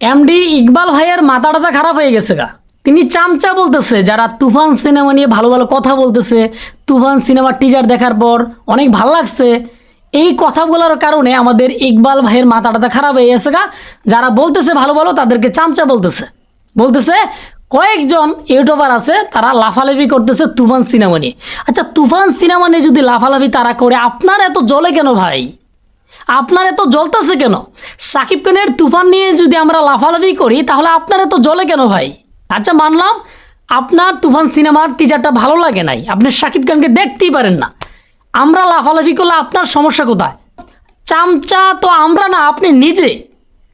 MD Iqbal ভাইয়ের মাথা টাথা খারাপ হয়ে গেছে গা। তিনি চামচা বলতেছে, যারা তুফান সিনেমা নিয়ে ভালো ভালো কথা বলতেছে, তুফান সিনেমার টিজার দেখার পর অনেক ভালো লাগছে। এই কথাগুলোর কারণে আমাদের ইকবাল ভাইয়ের মাথা টাথা খারাপ হয়ে গেছে গা। যারা বলতেছে ভালো ভালো, তাদেরকে চামচা বলতেছে। বলতেছে, কয়েকজন ইউটিউবার আছে, তারা লাফালাফি করতেছে তুফান সিনেমা নিয়ে। আচ্ছা তুফান সিনেমা নিয়ে যদি লাফালাফি তারা করে, আপনার এত জলে কেন ভাই? আপনার এত জ্বলতেছে কেন? সাকিব খানের তুফান নিয়ে যদি আমরা লাফালাফি করি, তাহলে আপনার এত জলে কেন ভাই? আচ্ছা মানলাম আপনার তুফান সিনেমার টিজারটা ভালো লাগে নাই। আপনি সাকিব খানকে দেখতেই পারেন না। আমরা লাফালাফি করলে আপনার সমস্যা কোথায়? চামচা তো আমরা না, আপনি নিজে।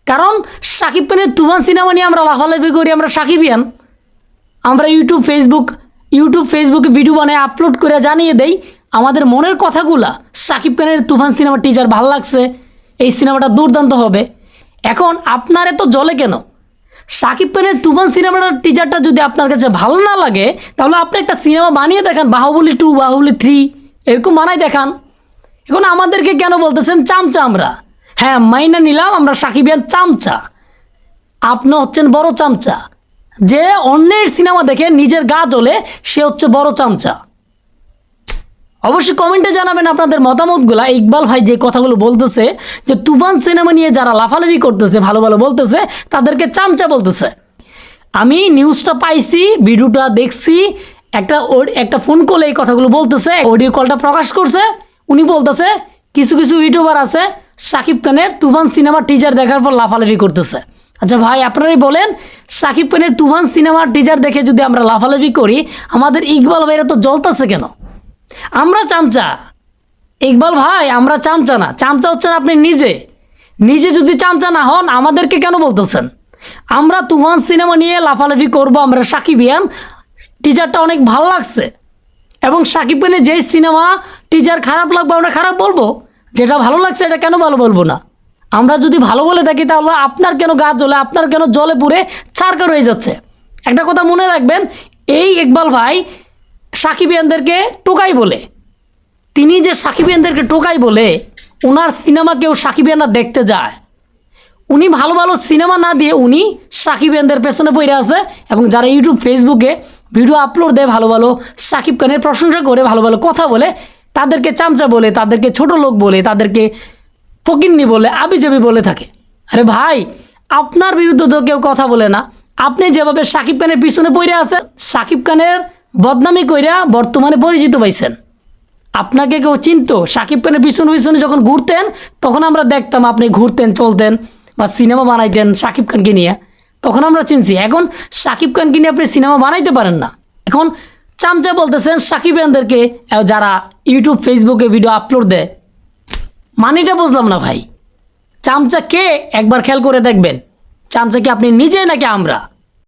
কারণ সাকিব খানের তুফান সিনেমা নিয়ে আমরা লাফালাফি করি, আমরা সাকিবিয়ান। আমরা ইউটিউব ফেসবুক ইউটিউব ফেসবুকে ভিডিও বানায় আপলোড করে জানিয়ে দেই। আমাদের মনের কথাগুলা সাকিব খানের তুফান সিনেমার টিজার ভালো লাগছে, এই সিনেমাটা দুর্দান্ত হবে। এখন আপনার এত জলে কেন? সাকিব খানের তুফান সিনেমাটার টিজারটা যদি আপনার কাছে ভালো না লাগে, তাহলে আপনি একটা সিনেমা বানিয়ে দেখান, বাহুবলি টু বাহুবলি থ্রি এরকম বানাই দেখান। এখন আমাদেরকে কেন বলতেছেন চামচা আমরা? হ্যাঁ মাইনা নিলাম, আমরা সাকিবিয়ান চামচা। আপনি হচ্ছেন বড় চামচা। যে অন্যের সিনেমা দেখে নিজের গা জ্বলে, সে হচ্ছে বড় চামচা। অবশ্যই কমেন্টে জানাবেন আপনাদের মতামতগুলা। ইকবাল ভাই যে কথাগুলো বলতেছে, যে তুফান সিনেমা নিয়ে যারা লাফালাফি করতেছে, ভালো ভালো বলতেছে, তাদেরকে চামচা বলতেছে। আমি নিউজটা পাইছি ভিডিওটা দেখছি, একটা একটা ফোন কলে এই কথাগুলো বলতেছে অডিও কলটা প্রকাশ করছে, উনি বলতেছে, কিছু কিছু ইউটিউবার আছে, সাকিব খানের তুফান সিনেমার টিজার দেখার পর লাফালাফি করতেছে। আচ্ছা ভাই, আপনারাই বলেন, সাকিব খানের তুফান সিনেমার টিজার দেখে যদি আমরা লাফালাফি করি, আমাদের ইকবাল ভাইরা তো জ্বলতেছে কেন? আমরা চামচা। ইকবাল ভাই, আমরা চামচা না। চামচা হচ্ছেন আপনি নিজে। নিজে যদি চামচা না হন, আমাদেরকে কেন বলতেছেন? আমরা তুফান সিনেমা নিয়ে লাফালাফি করব, আমরা সাকিবিয়ান টিজারটা অনেক ভালো লাগছে। এবং সাকিব খানের যেই সিনেমা টিজার খারাপ লাগবে, আমরা খারাপ বলব? যেটা ভালো লাগছে, এটা কেন ভালো বলব না? আমরা যদি ভালো বলে থাকি, তাহলে আপনার কেন গা জ্বলে, আপনার কেন জলে পুড়ে চারকার রয়ে যাচ্ছে? একটা কথা মনে রাখবেন, এই ইকবাল ভাই সাকিবিয়ানদেরকে টোকাই বলে। তিনি যে সাকিবিয়ানদেরকে টোকাই বলে ওনার সিনেমা কেউ সাকিবিয়ানরা দেখতে যায়। উনি ভালো ভালো সিনেমা না দিয়ে উনি সাকিবিয়ানদের পেছনে পড়ে আছে এবং যারা ইউটিউব, ফেসবুকে ভিডিও আপলোড দেয় ভালো ভালো, সাকিব খানের প্রশংসা করে ভালো ভালো কথা বলে, তাদেরকে চামচা বলে, তাদেরকে ছোট লোক বলে, তাদেরকে ফকিন্নি বলে, আবিজাবি বলে থাকে। আরে ভাই, আপনার বিরুদ্ধে তো কেউ কথা বলে না। আপনি যেভাবে সাকিব খানের পিছনে পড়ে আছে সাকিব খানের বদনামি কইরা বর্তমানে পরিচিত পাইছেন। আপনাকে কেউ চিনতো? সাকিব খানের পিছনে পিছনে যখন ঘুরতেন, তখন আমরা দেখতাম আপনি ঘুরতেন, চলতেন বা সিনেমা বানাইতেন সাকিব খানকে নিয়ে। তখন আমরা চিনছি, এখন সাকিব খানকে নিয়ে আপনি সিনেমা বানাইতে পারেন না। এখন চামচা বলতেছেন সাকিব খানদেরকে যারা ইউটিউব, ফেসবুকে ভিডিও আপলোড দেয়। মানিটা বুঝলাম না ভাই। চামচা কে? একবার খেয়াল করে দেখবেন। চামচা কি আপনি নিজে নাকি আমরা?